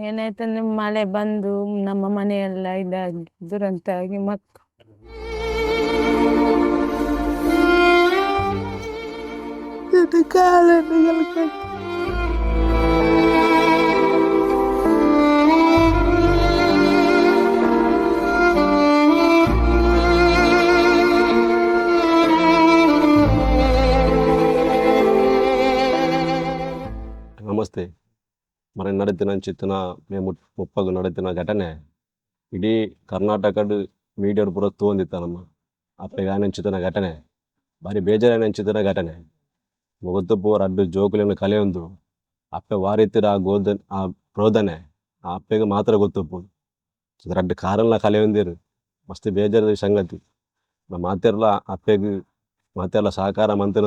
ಏನಾಯ್ತಂದ್ರೆ ಮಳೆ ಬಂದು ನಮ್ಮ ಮನೆಯೆಲ್ಲ ಇದಾಗಿ ದುರಂತ ಆಗಿ ಮಕ್ ನನ್ನ మరి ನಡೀತಿನ ಚಿತ್ತಿನ, ಮೇ ಮುಪ್ಪಗು ನಡೀತಿನ ಘಟನೆ. ಇಡೀ ಕರ್ನಾಟಕದ ಮೀಡಿಯಾಡು ಪೂರ ತೋಂದಿತ್ತ ನಮ್ಮ ಅಪ್ಪಗೆ ಆನೆಂಚಿತಿನ ಘಟನೆ. ಬಾರಿ ಬೇಜಾರು ನೆಂಚಿತಿನ ಘಟನೆ. ಮುಗದ್ದು ಪೂರ ಅಡ್ಡು ಜೋಕುಲಿನ ಕಲೆಯೊಂದು ಅಪ್ಪೆ ವಾರಿತಿರ ಆ ಗೋದ ಆ ಪ್ರೋಧನೆ ಆ ಅಪ್ಪೆಗೆ ಮಾತ್ರ ಗೊತ್ತಪ್ಪು ಅಡ್ಡ ಕಾರಲ್ಲ ಕಲೆಯೊಂದಿರು ಮಸ್ತ್ ಬೇಜಾರದ ಸಂಗತಿ. ನಮ್ಮ ಮಾತೆಲ್ಲ ಅಪ್ಪೆಗೆ ಮಾತೆಲ್ಲ ಸಹಕಾರ ಮಂತಿನ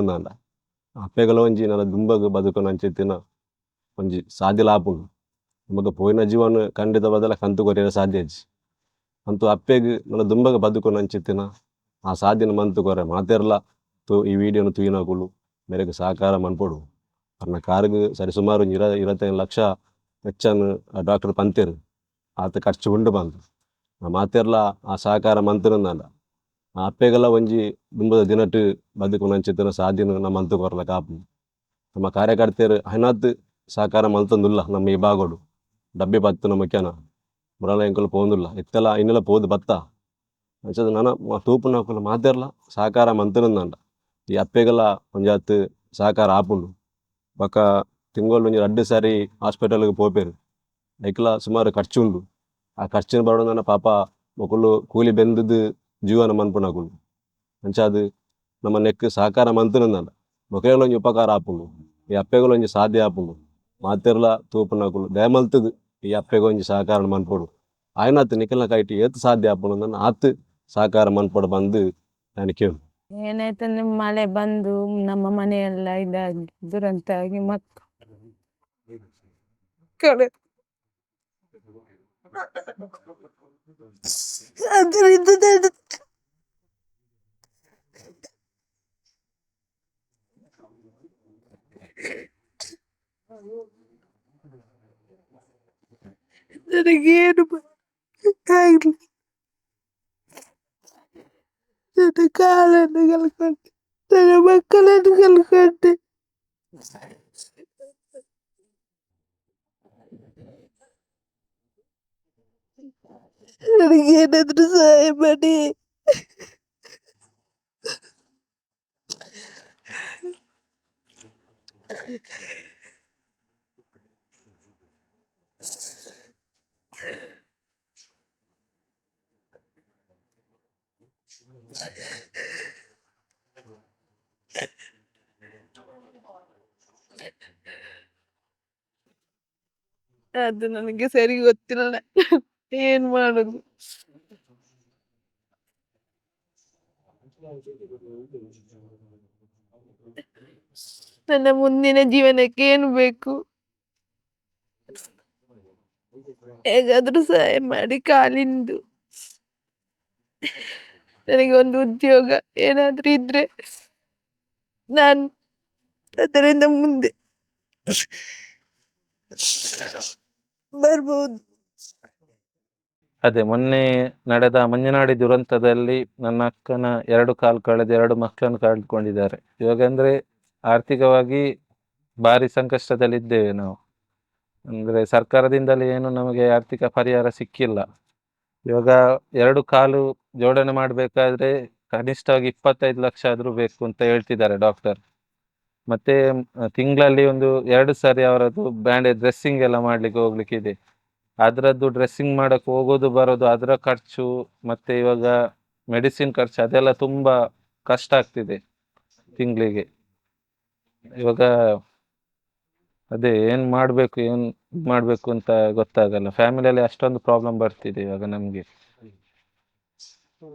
ಅಪ್ಪೆಗಳ ಒಂಜಿ ನನ್ನ ದುಂಬಗ ಬದುಕು ನಂಚಿತ್ತಿನ ಒಂಜಿ ಸಾಧ್ಯ ಲಾಪುಂಡು ನಮಕ್ ಪೋಯಿನ ಜೀವನ ಖಂಡಿತ ಬದಲ ಕಂತು ಕೊರಿಯರ ಸಾಧ್ಯ ಇಜ್ಜಿ ಅಂತೂ ಅಪ್ಪೆಗ್ ನನ್ನ ದುಂಬಗ ಬದುಕು ನಂಚಿತ್ತಿನ ಆ ಸಾಧ್ಯನ ಮಂತು ಕೊರೆ ಮಾತೆರ್ಲ ತು ಈ ವಿಡಿಯೋನ ತೂಯಿನಕುಲು ಮೇರೆಗ್ ಸಹಕಾರ ಮನ್ಪೊಡು. ಅರ್ನ ಕಾರ್ಗ್ ಸರಿಸುಮಾರು ಒಂಜಿ ಇರ ಇರತ್ತೈದು ಲಕ್ಷ ವೆಚ್ಚನ್ ಡಾಕ್ಟರ್ ಪಂತೆರ್. ಆತ ಖರ್ಚು ಉಂಡು ನಾ ಮಾತೆರ್ಲ ಆ ಸಹಕಾರ ಮಂತನಂದ ಆ ಅಪ್ಪೆಗೆಲ್ಲ ಒಂಜಿ ದುಂಬದ ದಿನಟ್ ಬದುಕು ನಂಚಿತ್ತಿನ ಸಾಧ್ಯನ ನಮ್ಮ ಮಂತು ಕೊರಲ ಕಾಪು. ನಮ್ಮ ಕಾರ್ಯಕರ್ತರು ಹೈನಾತ್ ಸಹಕಾರ ಮಲ್ತೊಂದುಲ್ಲ ನಮ್ಮ ಈ ಬಾಗೋಡು ಡಬ್ಬಿ ಬತ್ತು ನಮ್ಮ ಕೆನ ಮುರಳ ಎಂಕುಲು ಪೋಂದುಲ್ಲ ಇತ್ತೆಲ್ಲ ಇನ್ನೆಲ್ಲ ಪೋದು ಬತ್ತ ಅಂಚದ ನನ್ನ ಮ- ತೂಪು ನಾಕುಲು ಮಾತೆರ್ಲ ಸಹಕಾರ ಮಂತನಂದಂಡ ಈ ಅಪ್ಪೆಗೆಲ್ಲ ಒಂಜಾತ್ ಸಹಕಾರ ಆಪುಂಡು ಬೊಕ ತಿಂಗಳು ಒಂಜಿ ರಡ್ಡು ಸಾರಿ ಹಾಸ್ಪಿಟಲ್ಗೆ ಪೋಪೆರು ಐಕ್ಲ ಸುಮಾರು ಖರ್ಚು ಉಂಡು ಆ ಖರ್ಚಿನ ಬರೋದನ್ನ ಪಾಪ ಮೊಕುಲು ಕೂಲಿ ಬೆಂದದ್ದು ಜೀವನ ಮನ್ಪುನಕುಲು ಅಂಚಾದ್ ನಮ್ಮ ನೆಕ್ ಸಹಕಾರ ಮಂತನಂದಂಡ ಬೊಕೆಗಳ ಒಂಜಿ ಉಪಕಾರ ಆಪುಂಡು ಈ ಅಪ್ಪೆಗಳ ಒಂಜಿ ಸಾಧ್ಯ ಆಪುಂಡು ಮಾತೆರ್ಲ ತೂಪುನಕುಲು ದಯಮಲ್ತದು ಈ ಅಪ್ಪೆಗೆ ಒಂಜಿ ಸಹಕಾರ ಮನ್ಪೊಡು. ಆಯ್ನಾತ್ ನಿಖಲ್ನ ಕೈಟಿ ಏತ್ ಸಾಧ್ಯ ಆಪುಂಡು ನನ್ನ ಆತ್ ಸಹಕಾರ ಮನ್ಪೊಡು ಬಂದು ನಾನು ಕೇಳು. ಏನಾಯ್ತಂದ್ರೆ ಮಳೆ ಬಂದು ನಮ್ಮ ಮನೆಯೆಲ್ಲ ಇದಾಗಿ ದುರಂತ ಆಗಿ ಮಕ್ಕಳು ಅದರಿಂದ ನನಗೇನು ಆಗ್ಲಿ ನನ್ನ ಕಾಲನ್ನು ಕಳ್ಕೊಂಡೆ ನನ್ನ ಮಕ್ಕಳನ್ನು ಕಳ್ಕೊಂಡೆ ನನಗೇನಾದ್ರೂ ಸಹಾಯ ಮಾಡಿ ಅದು ನನಗೆ ಸರಿ ಗೊತ್ತಿಲ್ಲ ಏನ್ ಮಾಡುದು ನನ್ನ ಮುಂದಿನ ಜೀವನಕ್ಕೆ ಏನು ಬೇಕು ಹೇಗಾದ್ರೂ ಸಹಾಯ ಮಾಡಿ ಕಾಲಿಂದು ನನಗೆ ಒಂದು ಉದ್ಯೋಗ ಏನಾದ್ರೂ ಇದ್ರೆ ನಾನು ಅದರಿಂದ ಮುಂದೆ ಬರ್ಬೋದು. ಅದೇ ಮೊನ್ನೆ ನಡೆದ ಮಂಜನಾಡಿ ದುರಂತದಲ್ಲಿ ನನ್ನ ಅಕ್ಕನ ಎರಡು ಕಾಲು ಕಳೆದು ಎರಡು ಮಕ್ಕಳನ್ನು ಕಳೆದುಕೊಂಡಿದ್ದಾರೆ. ಇವಾಗ ಆರ್ಥಿಕವಾಗಿ ಭಾರಿ ಸಂಕಷ್ಟದಲ್ಲಿದ್ದೇವೆ ನಾವು. ಅಂದ್ರೆ ಸರ್ಕಾರದಿಂದಲೇ ಏನು ನಮಗೆ ಆರ್ಥಿಕ ಪರಿಹಾರ ಸಿಕ್ಕಿಲ್ಲ. ಇವಾಗ ಎರಡು ಕಾಲು ಜೋಡಣೆ ಮಾಡಬೇಕಾದ್ರೆ ಕನಿಷ್ಠವಾಗಿ ಇಪ್ಪತ್ತೈದು ಲಕ್ಷ ಆದ್ರೂ ಬೇಕು ಅಂತ ಹೇಳ್ತಿದ್ದಾರೆ ಡಾಕ್ಟರ್ ಮತ್ತೆ ತಿಂಗಳಲ್ಲಿ ಒಂದು ಎರಡು ಸಾರಿ ಅವರದ್ದು ಬ್ಯಾಂಡೇಜ್ ಡ್ರೆಸ್ಸಿಂಗ್ ಎಲ್ಲ ಮಾಡ್ಲಿಕ್ಕೆ ಹೋಗ್ಲಿಕ್ಕೆ ಇದೆ. ಅದರದ್ದು ಡ್ರೆಸ್ಸಿಂಗ್ ಮಾಡಕ್ಕೆ ಹೋಗೋದು ಬರೋದು, ಅದರ ಖರ್ಚು, ಮತ್ತೆ ಇವಾಗ ಮೆಡಿಸಿನ್ ಖರ್ಚು ಅದೆಲ್ಲ ತುಂಬಾ ಕಷ್ಟ ಆಗ್ತಿದೆ ತಿಂಗಳಿಗೆ. ಇವಾಗ ಅದೇ ಏನ್ ಮಾಡ್ಬೇಕು ಏನ್ ಮಾಡ್ಬೇಕು ಅಂತ ಗೊತ್ತಾಗಲ್ಲ. ಫ್ಯಾಮಿಲಿಯಲ್ಲಿ ಅಷ್ಟೊಂದು ಪ್ರಾಬ್ಲಮ್ ಬರ್ತಿದೆ ಇವಾಗ ನಮ್ಗೆ.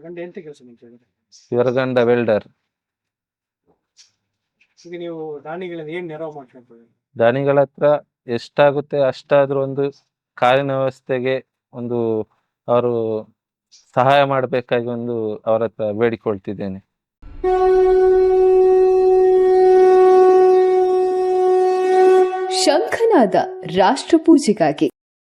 ಗಂಡ ಎಂತ ಕೆಲಸ ಮಾಡ್ತಿದ್ದಾರೆ ಇವರ ಗಂಡ ವೆಲ್ಡರ್ ಈಗ ನೀವು ದಾನಿಗಳಿಂದ ಏನ್ ನೆರವು ಮಾಡ್ಕೊಂಡ್ರಿ ದಾನಿಗಳ ಹತ್ರ ಎಷ್ಟಾಗುತ್ತೆ ಅಷ್ಟಾದ್ರೂ ಒಂದು ಕಾರಿನ ವ್ಯವಸ್ಥೆಗೆ ಒಂದು ಅವರು ಸಹಾಯ ಮಾಡಬೇಕಾಗಿ ಒಂದು ಅವರ ಹತ್ರ ಬೇಡಿಕೊಳ್ತಿದ್ದೇನೆ. ಶಂಖನಾದ ರಾಷ್ಟ್ರಪೂಜೆಗಾಗಿ.